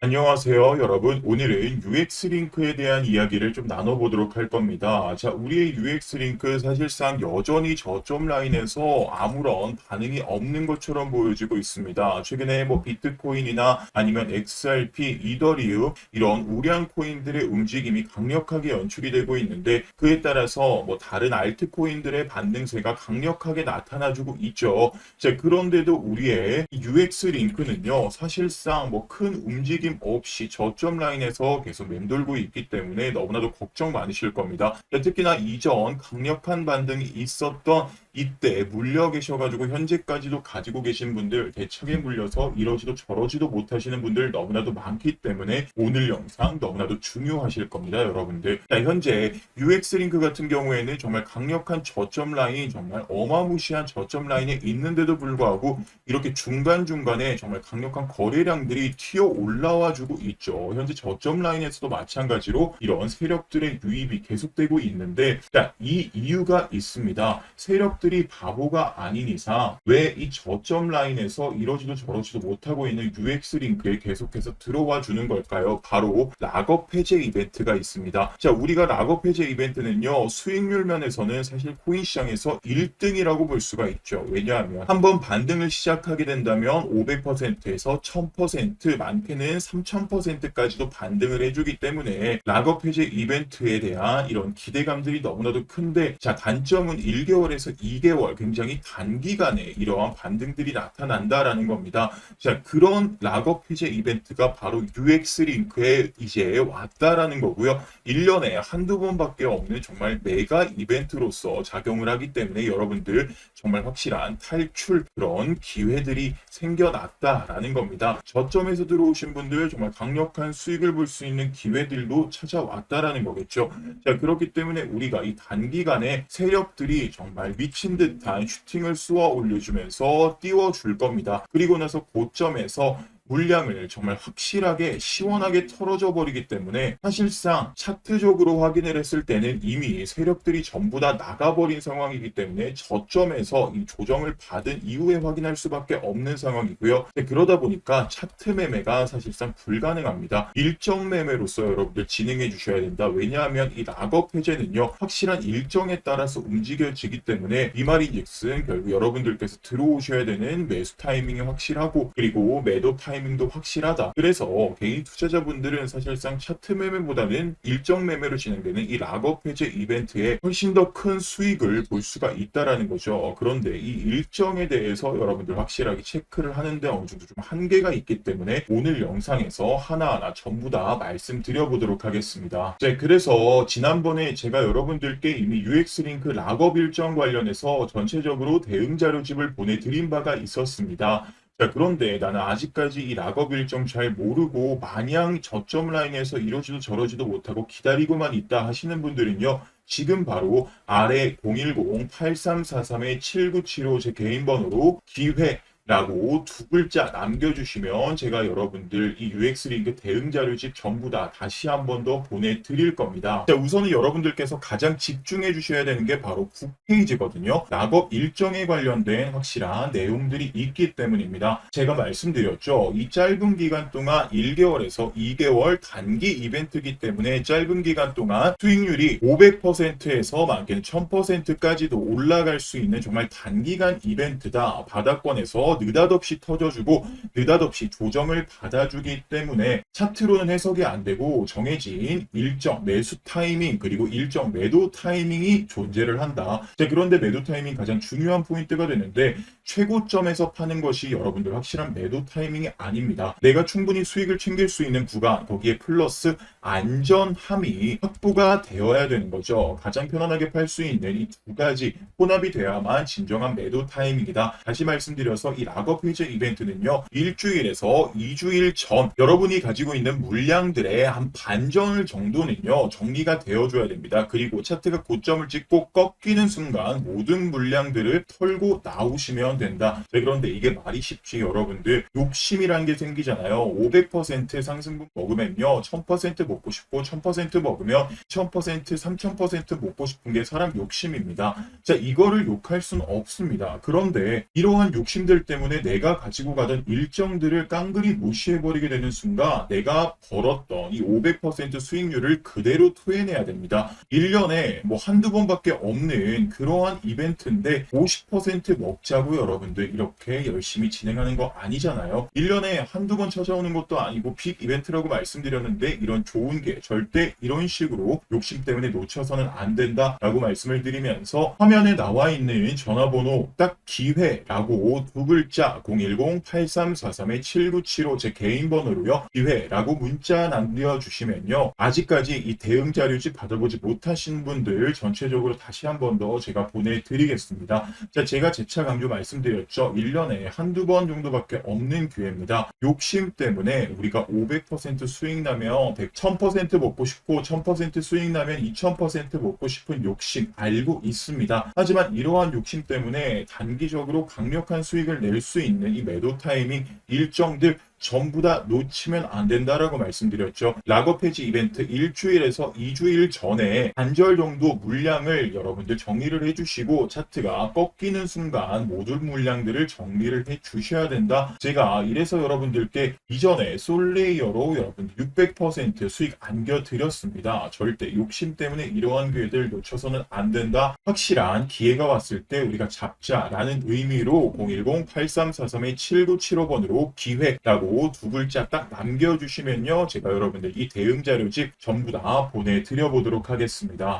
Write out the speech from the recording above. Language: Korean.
안녕하세요, 여러분. 오늘은 UX 링크에 대한 이야기를 좀 나눠보도록 할 겁니다. 자, 우리의 UX 링크 사실상 여전히 저점 라인에서 아무런 반응이 없는 것처럼 보여지고 있습니다. 최근에 뭐 비트코인이나 아니면 XRP, 이더리움 이런 우량 코인들의 움직임이 강력하게 연출이 되고 있는데 그에 따라서 뭐 다른 알트 코인들의 반등세가 강력하게 나타나주고 있죠. 자, 그런데도 우리의 UX 링크는요, 사실상 뭐 큰 움직임 없이 저점 라인에서 계속 맴돌고 있기 때문에 너무나도 걱정 많으실 겁니다. 자, 특히나 이전 강력한 반등이 있었던 이때 물려 계셔가지고 현재까지도 가지고 계신 분들 대책에 물려서 이러지도 저러지도 못하시는 분들 너무나도 많기 때문에 오늘 영상 너무나도 중요하실 겁니다, 여러분들. 자, 현재 UX 링크 같은 경우에는 정말 강력한 저점 라인, 정말 어마무시한 저점 라인에 있는데도 불구하고 이렇게 중간중간에 정말 강력한 거래량들이 튀어 올라와 주고 있죠. 현재 저점 라인에서도 마찬가지로 이런 세력들의 유입이 계속되고 있는데, 자, 이 이유가 있습니다. 세력 들이 바보가 아닌 이상 왜 이 저점 라인에서 이러지도 저러지도 못하고 있는 UX 링크에 계속해서 들어와 주는 걸까요? 바로 락업 해제 이벤트가 있습니다. 자, 우리가 락업 해제 이벤트는요, 수익률 면에서는 사실 코인 시장에서 1등이라고 볼 수가 있죠. 왜냐하면 한번 반등을 시작하게 된다면 500%에서 1000%, 많게는 3000%까지도 반등을 해주기 때문에 락업 해제 이벤트에 대한 이런 기대감들이 너무나도 큰데, 자, 단점은 1개월에서 2개월 굉장히 단기간에 이러한 반등들이 나타난다라는 겁니다. 자, 그런 락업 해제 이벤트가 바로 UX 링크에 이제 왔다라는 거고요. 1년에 한두 번밖에 없는 정말 메가 이벤트로서 작용을 하기 때문에 여러분들 정말 확실한 탈출 그런 기회들이 생겨났다라는 겁니다. 저점에서 들어오신 분들 정말 강력한 수익을 볼 수 있는 기회들도 찾아왔다라는 거겠죠. 자, 그렇기 때문에 우리가 이 단기간에 세력들이 정말 미친 듯한 슈팅을 쏘아 올려주면서 띄워줄 겁니다. 그리고 나서 고점에서 물량을 정말 확실하게 시원하게 털어져 버리기 때문에 사실상 차트적으로 확인을 했을 때는 이미 세력들이 전부 다 나가버린 상황이기 때문에 저점에서 이 조정을 받은 이후에 확인할 수밖에 없는 상황이고요. 근데 그러다 보니까 차트 매매가 사실상 불가능합니다. 일정 매매로서 여러분들 진행해 주셔야 된다. 왜냐하면 이 락업 해제는요 확실한 일정에 따라서 움직여지기 때문에 이 말인즉슨 결국 여러분들께서 들어오셔야 되는 매수 타이밍이 확실하고 그리고 매도 타이밍 타이밍도 확실하다. 그래서 개인 투자자분들은 사실상 차트 매매보다는 일정 매매로 진행되는 이 락업 해제 이벤트에 훨씬 더 큰 수익을 볼 수가 있다라는 거죠. 그런데 이 일정에 대해서 여러분들 확실하게 체크를 하는데 어느 정도 좀 한계가 있기 때문에 오늘 영상에서 하나하나 전부 다 말씀드려 보도록 하겠습니다. 네, 그래서 지난번에 제가 여러분들께 이미 UX 링크 락업 일정 관련해서 전체적으로 대응 자료집을 보내드린 바가 있었습니다. 자, 그런데 나는 아직까지 이 락업 일정 잘 모르고 마냥 저점 라인에서 이러지도 저러지도 못하고 기다리고만 있다 하시는 분들은요. 지금 바로 아래 010-8343-7975 제 개인 번호로 기회 라고 두 글자 남겨주시면 제가 여러분들 이 UX 링크 대응 자료집 전부 다 다시 한 번 더 보내드릴 겁니다. 자, 우선은 여러분들께서 가장 집중해 주셔야 되는 게 바로 9페이지거든요. 락업 일정에 관련된 확실한 내용들이 있기 때문입니다. 제가 말씀드렸죠. 이 짧은 기간 동안 1개월에서 2개월 단기 이벤트이기 때문에 짧은 기간 동안 수익률이 500%에서 많게는 1000%까지도 올라갈 수 있는 정말 단기간 이벤트다. 바닥권에서 느닷없이 터져주고 느닷없이 조정을 받아주기 때문에 차트로는 해석이 안 되고 정해진 일정 매수 타이밍 그리고 일정 매도 타이밍이 존재를 한다. 자, 그런데 매도 타이밍 가장 중요한 포인트가 되는데 최고점에서 파는 것이 여러분들 확실한 매도 타이밍이 아닙니다. 내가 충분히 수익을 챙길 수 있는 구간 거기에 플러스 안전함이 확보가 되어야 되는 거죠. 가장 편안하게 팔 수 있는 이 두 가지 혼합이 돼야만 진정한 매도 타이밍이다. 다시 말씀드려서 이 락업 해제 이벤트는요. 일주일에서 2주일 전 여러분이 가지고 있는 물량들의 한 반전 정도는요. 정리가 되어줘야 됩니다. 그리고 차트가 고점을 찍고 꺾이는 순간 모든 물량들을 털고 나오시면 된다. 네, 그런데 이게 말이 쉽지 여러분들 욕심이란 게 생기잖아요. 500% 상승분 먹으면요. 1000% 먹고 싶고 1000% 먹으면 1000% 3000% 먹고 싶은 게 사람 욕심입니다. 자 이거를 욕할 수는 없습니다. 그런데 이러한 욕심들 때문에 때문에 내가 가지고 가던 일정들을 깡그리 무시해버리게 되는 순간 내가 벌었던 이 500% 수익률을 그대로 토해내야 됩니다. 1년에 뭐 한두 번밖에 없는 그러한 이벤트인데 50% 먹자고 여러분들 이렇게 열심히 진행하는 거 아니잖아요. 1년에 한두 번 찾아오는 것도 아니고 픽 이벤트라고 말씀드렸는데 이런 좋은 게 절대 이런 식으로 욕심 때문에 놓쳐서는 안 된다라고 말씀을 드리면서 화면에 나와 있는 전화번호 딱 기회라고 두 글자 010-8343-7975 제 개인 번호로요. 기회라고 문자 남겨주시면요. 아직까지 이 대응 자료집 받아보지 못하신 분들 전체적으로 다시 한 번 더 제가 보내드리겠습니다. 자, 제가 재차 강조 말씀드렸죠. 1년에 한두 번 정도밖에 없는 기회입니다. 욕심 때문에 우리가 500% 수익 나면 100, 1000% 먹고 싶고 1000% 수익 나면 2000% 먹고 싶은 욕심 알고 있습니다. 하지만 이러한 욕심 때문에 단기적으로 강력한 수익을 낼 수 있는 이 매도 타이밍 일정들 전부 다 놓치면 안 된다라고 말씀드렸죠. 락업 해지 이벤트 일주일에서 2주일 전에 반절 정도 물량을 여러분들 정리를 해주시고 차트가 꺾이는 순간 모든 물량들을 정리를 해 주셔야 된다. 제가 이래서 여러분들께 이전에 솔레이어로 여러분들 600% 수익 안겨드렸습니다. 절대 욕심 때문에 이러한 기회들 놓쳐서는 안 된다. 확실한 기회가 왔을 때 우리가 잡자라는 의미로 010-8343-7975번으로 기회라고 두 글자 딱 남겨주시면요. 제가 여러분들 이 대응 자료집 전부 다 보내드려 보도록 하겠습니다.